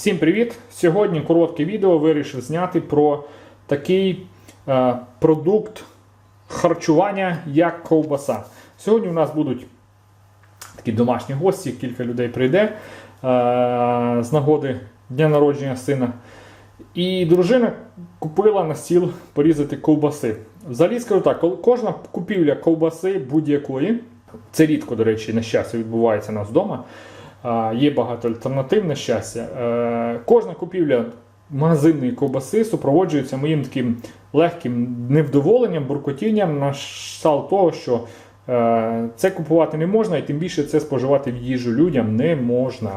Всім привіт! Сьогодні коротке відео вирішив зняти про такий е, продукт харчування, як ковбаса. Сьогодні у нас будуть такі домашні гості, кілька людей прийде е, з нагоди дня народження сина. І дружина купила на стіл порізати ковбаси. Взагалі скажу так, кожна купівля ковбаси будь-якої, це рідко, до речі, на щастя, відбувається у нас вдома. Є багато альтернатив на щастя. Е, Кожна купівля магазинної ковбаси супроводжується моїм таким легким невдоволенням, буркотінням на кшталт того, що е, це купувати не можна, і тим більше це споживати в їжу людям не можна.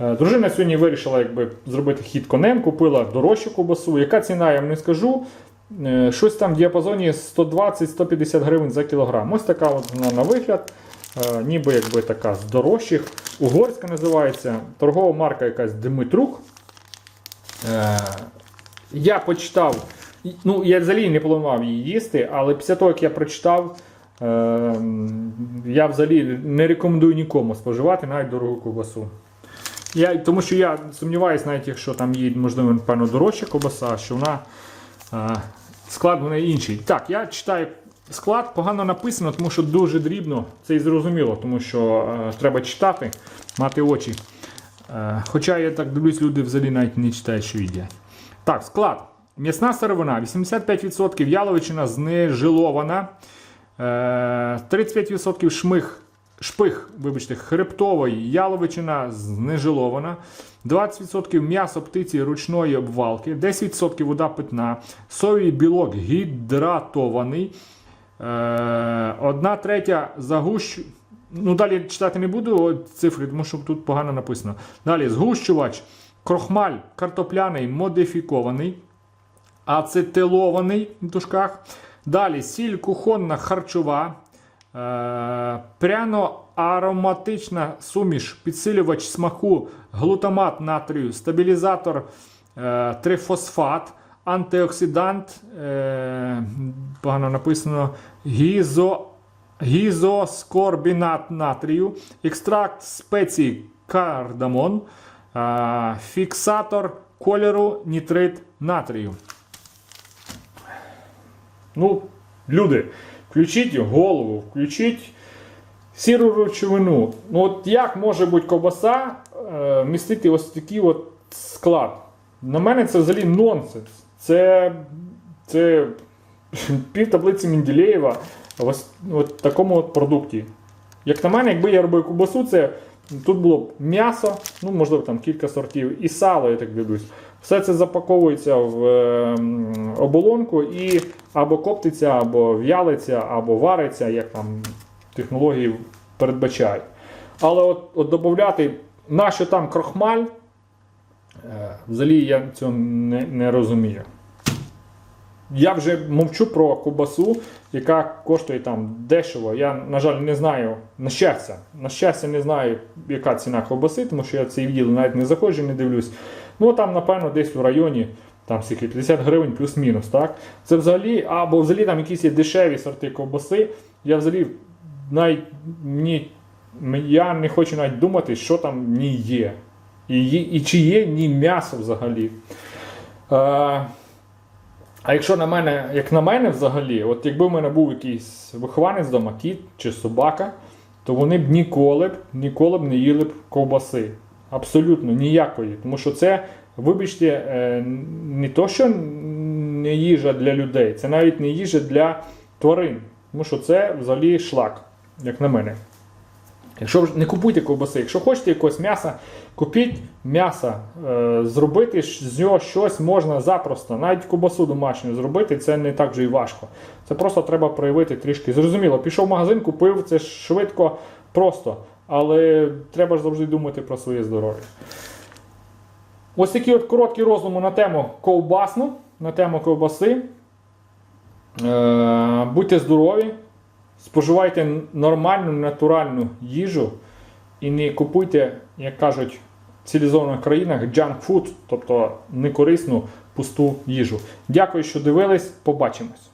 Е, Дружина сьогодні вирішила якби, зробити хід конем, купила дорожчу ковбасу. Яка ціна, я вам не скажу. Щось там в діапазоні 120-150 гривень за кілограм. Ось така от на вигляд. Е, Ніби якби така з дорожчих. Угорська називається. Торгова марка якась Димитрук. Е, Я почитав. Ну, я взагалі не планував її їсти, але після того, як я прочитав, е, я взагалі не рекомендую нікому споживати навіть дорогу ковбасу. Я, тому що я сумніваюся, навіть якщо там є, можливо, напевно, дорожча ковбаса, що вона склад в інший. Так, я читаю склад, погано написано, тому що дуже дрібно, це і зрозуміло, тому що е, треба читати, мати очі. Е, хоча я так дивлюсь, люди взагалі навіть не читають, що їдять. Так, склад. М'ясна сировина, 85% яловичина знежилована, е, 35% шмих, шпих, вибачте, хребтової яловичина знежилована, 20% м'ясо птиці ручної обвалки, 10% вода питна, соєвий білок гідратований, одна третя загущ... Ну, далі читати не буду цифри, тому що тут погано написано. Далі згущувач, крохмаль картопляний модифікований, ацетилований в дужках. Далі сіль кухонна харчова, е, пряно-ароматична суміш, підсилювач смаку, глутамат натрію, стабілізатор е, трифосфат, антиоксидант, е, погано написано, гізо, гізоскорбінат натрію, екстракт спецій кардамон, е, фіксатор кольору, нітрит натрію. Ну, люди, включіть голову, включіть сіру речовину. Ну, от як може бути ковбаса е, містити ось такий от склад? На мене це взагалі нонсенс. Це, це пів таблиці Менделєєва в от такому от продукті. Як на мене, якби я робив ковбасу, це тут було б м'ясо, ну можливо там кілька сортів, і сало, я так дивлюсь. Все це запаковується в е, оболонку і або коптиться, або в'ялиться, або вариться, як там технології передбачають. Але от, от додати, нащо там крохмаль, взагалі я цього не, не розумію. Я вже мовчу про ковбасу, яка коштує там дешево. Я, на жаль, не знаю, на щастя, на щастя, не знаю, яка ціна ковбаси, тому що я цей відділ навіть не заходжу, не дивлюсь. Ну там, напевно, десь в районі там скільки, 50 гривень плюс-мінус. так? Це взагалі, або взагалі там якісь є дешеві сорти ковбаси. Я взагалі навіть ні, я не хочу навіть думати, що там в ній є. І, і чи є ні м'ясо взагалі. Е, а якщо на мене, як на мене взагалі, от якби в мене був якийсь вихованець вдома, кіт чи собака, то вони б ніколи б ніколи б не їли б ковбаси. Абсолютно ніякої. Тому що це, вибачте, е, не то, що не їжа для людей, це навіть не їжа для тварин. Тому що це взагалі шлак, як на мене. Якщо не купуйте ковбаси, якщо хочете якогось м'яса, купіть м'ясо, е, зробити з нього щось можна запросто. Навіть ковбасу домашню зробити це не так вже і важко. Це просто треба проявити трішки. Зрозуміло, пішов в магазин, купив, це швидко, просто. Але треба ж завжди думати про своє здоров'я. Ось такі от короткі роздуми на тему ковбасну, на тему ковбаси. Е, будьте здорові, споживайте нормальну, натуральну їжу і не купуйте, як кажуть в цивілізованих країнах, junk food, тобто некорисну пусту їжу. Дякую, що дивились. Побачимось.